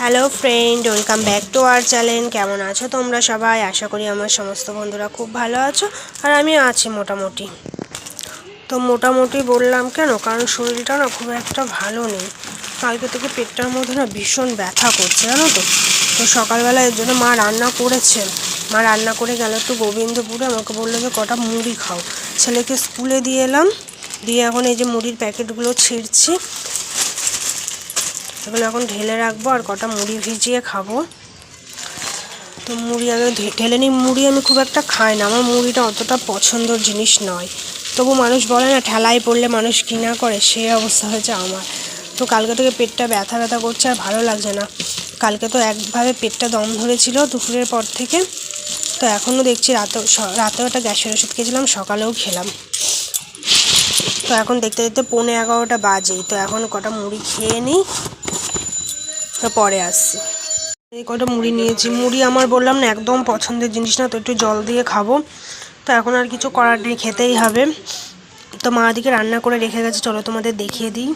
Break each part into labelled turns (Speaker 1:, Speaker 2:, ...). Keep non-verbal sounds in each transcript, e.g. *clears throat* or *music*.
Speaker 1: Hello friend welcome back to our channel কেমন আছো তোমরা সবাই? আশা করি আমার সমস্ত বন্ধুরা খুব ভালো আছো, আর আমি আছি মোটামুটি। তো মোটামুটি বললাম কেন? কারণ শরীরটা না খুব একটা ভালো নেই। কালকে থেকে পেটটার মধ্যে না ভীষণ ব্যথা করছে, জানো তো? তো সকালবেলা এর জন্য মা রান্না করেছে মা রান্না করে গেল একটু গোবিন্দপুরে। আমাকে বলল যে, কটা মুড়ি খাও। ছেলেকে স্কুলে দিয়ে এলাম। দিয়ে এখন এই যে মুড়ির প্যাকেটগুলো ছিঁড়ছি। এগুলো এখন ঢেলে রাখব আর কটা মুড়ি ভিজিয়ে খাব। তো মুড়ি আগে ঢেলে নিই। মুড়ি আমি খুব একটা খাই না। আমার মুড়িটা অতটা পছন্দর জিনিস নয়। তবু মানুষ বলে না, ঠেলায় পড়লে মানুষ কিনা করে? সেই অবস্থা হয়েছে আমার। তো কালকে থেকে পেটটা ব্যথা ব্যথা করছে আর ভালো লাগছে না। কালকে তো একভাবে পেটটা দম ধরেছিল দুপুরের পর থেকে। তো এখনও দেখছি রাতে স- রাতেও একটা গ্যাসের ওষুধ খেয়েছিলাম, সকালেও খেলাম। তো এখন দেখতে দেখতে পৌনে এগারোটা বাজে তো এখন কটা মুড়ি খেয়ে নিই। তো পরে আসছি। এই কটা মুড়ি নিয়েছি। মুড়ি আমার বললাম না, একদম পছন্দের জিনিস না, তো একটু জল দিয়ে খাব। তো এখন আর কিছু করার নেই, খেতেই হবে। তো মা দিকে রান্না করে রেখে গেছে, চলো তোমাদের দেখিয়ে দিই।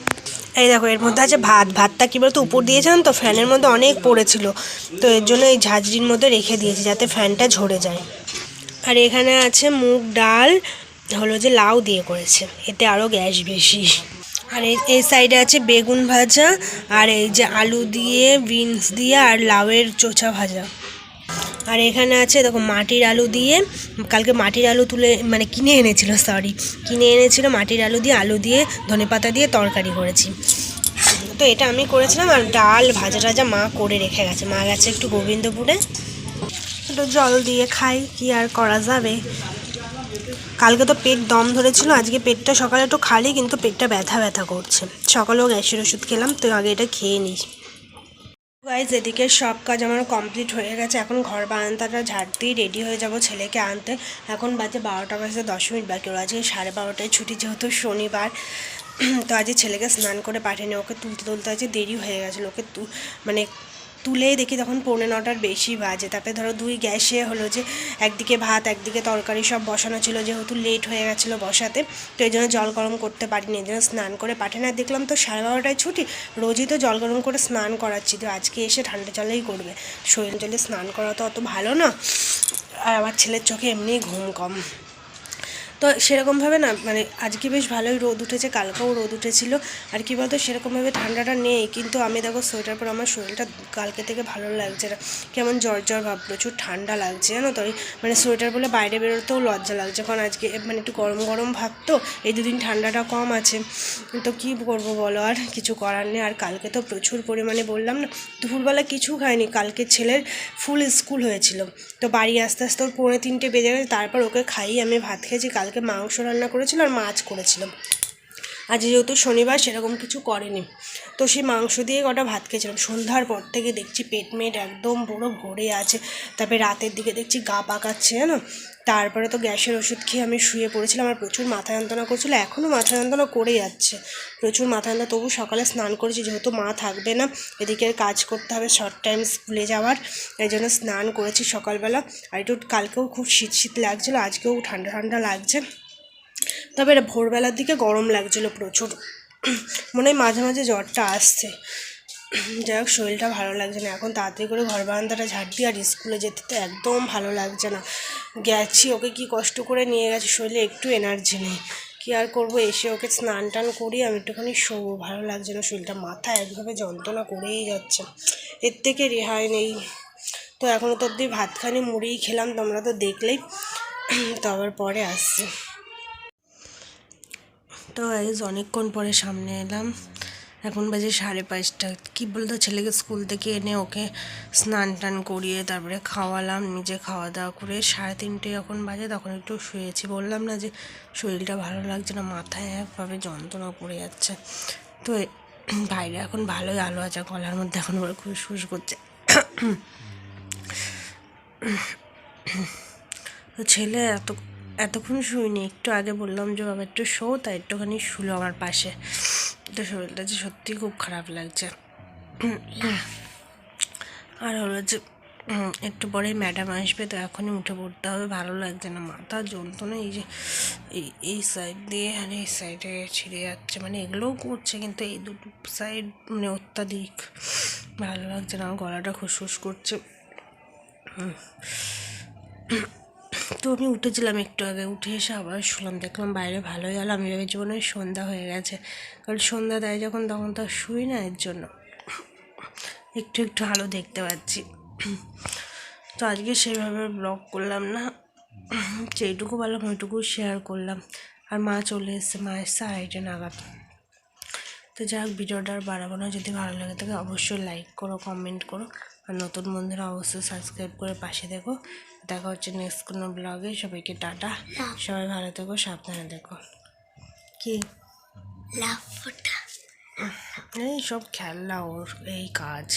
Speaker 1: এই দেখো, এর মধ্যে আছে ভাত। ভাতটা কী বলতো, উপর দিয়েছেন তো, ফ্যানের মধ্যে অনেক পড়েছিল। তো এর জন্য এই ঝাঁঝরির মধ্যে রেখে দিয়েছি, যাতে ফ্যানটা ঝরে যায়। আর এখানে আছে মুগ ডাল, হলো যে লাউ দিয়ে করেছে। এতে আরও গ্যাস বেশি। আর এই সাইডে আছে বেগুন ভাজা, আর এই যে আলু দিয়ে বিনস দিয়ে, আর লাউয়ের চোচা ভাজা। আর এখানে আছে, দেখো, মাটির আলু দিয়ে, কালকে মাটির আলু তুলে মানে কিনে এনেছিল সরি কিনে এনেছিল মাটির আলু দিয়ে আলু দিয়ে ধনেপাতা দিয়ে তরকারি করেছি। তো এটা আমি করেছিলাম, আর ডাল ভাজা টাজা মা করে রেখে গেছে। মা গেছে একটু গোবিন্দপুরে। একটু জল দিয়ে খাই, কি আর করা যাবে? কালকে তো পেট দম ধরেছিল, আজকে পেটটা সকালে একটু খালি, কিন্তু পেটটা ব্যথা ব্যথা করছে। সকালেও গ্যাসের ওষুধ খেলাম, তো আগে এটা খেয়ে নিই। গাইজ এদিকে সব কাজ আমার কমপ্লিট হয়ে গেছে। এখন ঘর বারান্দাটা ঝাড় দিয়ে রেডি হয়ে যাব ছেলেকে আনতে। এখন বাজে বারোটা, বাজে দশ মিনিট বাকি ওর আজকে সাড়ে বারোটায় ছুটি, যেহেতু শনিবার। *clears throat* তো আজকে ছেলেকে স্নান করে পাঠিয়ে ওকে তুলতে তুলতে আজকে দেরি হয়ে গেছিল ওকে মানে তুলেই দেখি তখন পৌনে নটার বেশি বাজে। তারপরে ধরো দুই গ্যাসে হলো যে একদিকে ভাত, একদিকে তরকারি সব বসানো ছিল, যেহেতু লেট হয়ে গেছিল বসাতে। তো এই জন্য জল গরম করতে পারিনি, এই জন্য স্নান করে পাঠিয়ে না দেখলাম তো সাড়ে বারোটায় ছুটি, রোজই তো জল গরম করে স্নান করাচ্ছি। তো আজকে এসে ঠান্ডা জলেই করবে। শরীর জলে স্নান করা তো অত ভালো না। আর আমার ছেলের চোখে এমনিই ঘুম কম। তো সেরকমভাবে না মানে আজকে বেশ ভালোই রোদ উঠেছে, কালকেও রোদ উঠেছিল। আর কি বলতো, সেরকমভাবে ঠান্ডাটা নেই, কিন্তু আমি দেখো সোয়েটার পর আমার শরীরটা কালকে থেকে ভালো লাগছে না। কেমন জ্বর জ্বর ভাব, প্রচুর ঠান্ডা লাগছে, জানো তো? মানে সোয়েটার বলে বাইরে বেরোতেও লজ্জা লাগছে, কারণ আজকে মানে একটু গরম গরম ভাব তো, এই দুদিন ঠান্ডাটা কম আছে। তো কী করব বলো, আর কিছু করার নেই। আর কালকে তো প্রচুর পরিমাণে বললাম না, দুপুরবেলা কিছু খায়নি কালকে ছেলের ফুল স্কুল হয়েছিল। তো বাড়ি আস্তে আস্তে ওর পৌনে তিনটে বেজে গেছে, তারপর ওকে খাইয়ে আমি ভাত খেয়েছি কালকে মাংস রান্না করেছিল আর মাছ করেছিলাম আজ যেহেতু শনিবার সেরকম কিছু করেনি, তো সেই মাংস দিয়ে কটা ভাত খেয়েছিলাম। সন্ধ্যার পর থেকে দেখছি পেট মেট একদম পুরো ভরে আছে। তারপরে রাতের দিকে দেখছি গা পাকাচ্ছে, জানো? তারপরে তো গ্যাসের ওষুধ খেয়ে আমি শুয়ে পড়েছিলাম আর প্রচুর মাথা যন্ত্রণা করছিল। এখনও মাথা যন্ত্রণা করে যাচ্ছে। প্রচুর মাথা যন্ত্রণা। তবু সকালে স্নান করেছি, যেহেতু মা থাকবে না, এদিকে কাজ করতে হবে শর্ট টাইম স্কুলে যাওয়ার। এই জন্য স্নান করেছি সকালবেলা। আর একটু কালকেও খুব শীত শীত লাগছিল, আজকেও ঠান্ডা ঠান্ডা লাগছে। তবে এটা ভোরবেলার দিকে গরম লাগছিল প্রচুর। মনে হয় মাঝে মাঝে জ্বরটা আসছে। যাই হোক, শরীরটা ভালো লাগছে না। এখন তাড়াতাড়ি করে ঘর বারান্দাটা ঝাড় দিয়ে আর স্কুলে যেতে তো একদম ভালো লাগছে না। গেছি, ওকে কি কষ্ট করে নিয়ে গেছি, শরীরে একটু এনার্জি নেই। কী আর করব, এসে ওকে স্নান টান করি, আমি একটুখানি শোবো, ভালো লাগছে না। শরীরটা মাথা একভাবে যন্ত্রণা করেই যাচ্ছে। এর থেকে রেহাই নেই। তো এখনও তো অবধি ভাতখানি মুড়িই খেলাম, তোমরা তো দেখলেই। তো আবার পরে আসছি। তো আজ অনেকক্ষণ পরে সামনে এলাম। এখন বাজে সাড়ে পাঁচটা। কী বলতো, ছেলেকে স্কুল থেকে এনে ওকে স্নান টান করিয়ে তারপরে খাওয়ালাম, নিজে খাওয়া দাওয়া করে সাড়ে তিনটে যখন বাজে তখন একটু শুয়েছি। বললাম না যে শরীরটা ভালো লাগছে না, মাথায় একভাবে যন্ত্রণা করে যাচ্ছে। তো বাইরে এখন ভালোই আলো আছে, গলার মধ্যে এখন আবার খুশ করছে। তো ছেলে এত, এতক্ষণ শুইনি, একটু আগে বললাম যে বাবা একটু শো, তাই একটুখানি শুলো আমার পাশে। তো শরীরটা যে সত্যিই খুব খারাপ লাগছে আর হলো যে, একটু পরে ম্যাডাম আসবে, তো এখনই উঠে পড়তে হবে, ভালো লাগছে না, মাথা যন্ত্রণা, এই যে, এই এই সাইড দিয়ে আর এই সাইডে ছিঁড়ে যাচ্ছে মানে এগুলোও করছে, কিন্তু এই দুটো সাইড মানে অত্যাধিক ভালো লাগছে না আমার গলাটা খুসখুস করছে। তো আমি উঠেছিলাম একটু আগে, উঠে এসে আবার শুলাম, দেখলাম বাইরে ভালোই আলো, আমি ভেবেছি মনে হয় সন্ধ্যা হয়ে গেছে। কারণ সন্ধ্যা দেয় যখন, তখন তো শুই না এর জন্য। একটু একটু আলো দেখতে পাচ্ছি। তো আজকে সেভাবে ব্লগ করলাম না। যেইটুকু পারলাম, ওইটুকু শেয়ার করলাম। আর মা চলে এসছে, মা এসছে আড়াইটে নাগাদ। তো যাই হোক, ভিডিওটা আর বাড়াবো না। যদি ভালো লাগে থাকে অবশ্যই লাইক করো কমেন্ট করো। আর নতুন বন্ধুরা অবশ্যই সাবস্ক্রাইব করে পাশে দেখো। দেখা হচ্ছে নেক্সট কোনো ব্লগে সবাইকে টাটা। সবাই ভালো থেকো সাবধানে দেখো কি? এই সব খেলা ওর এই কাজ।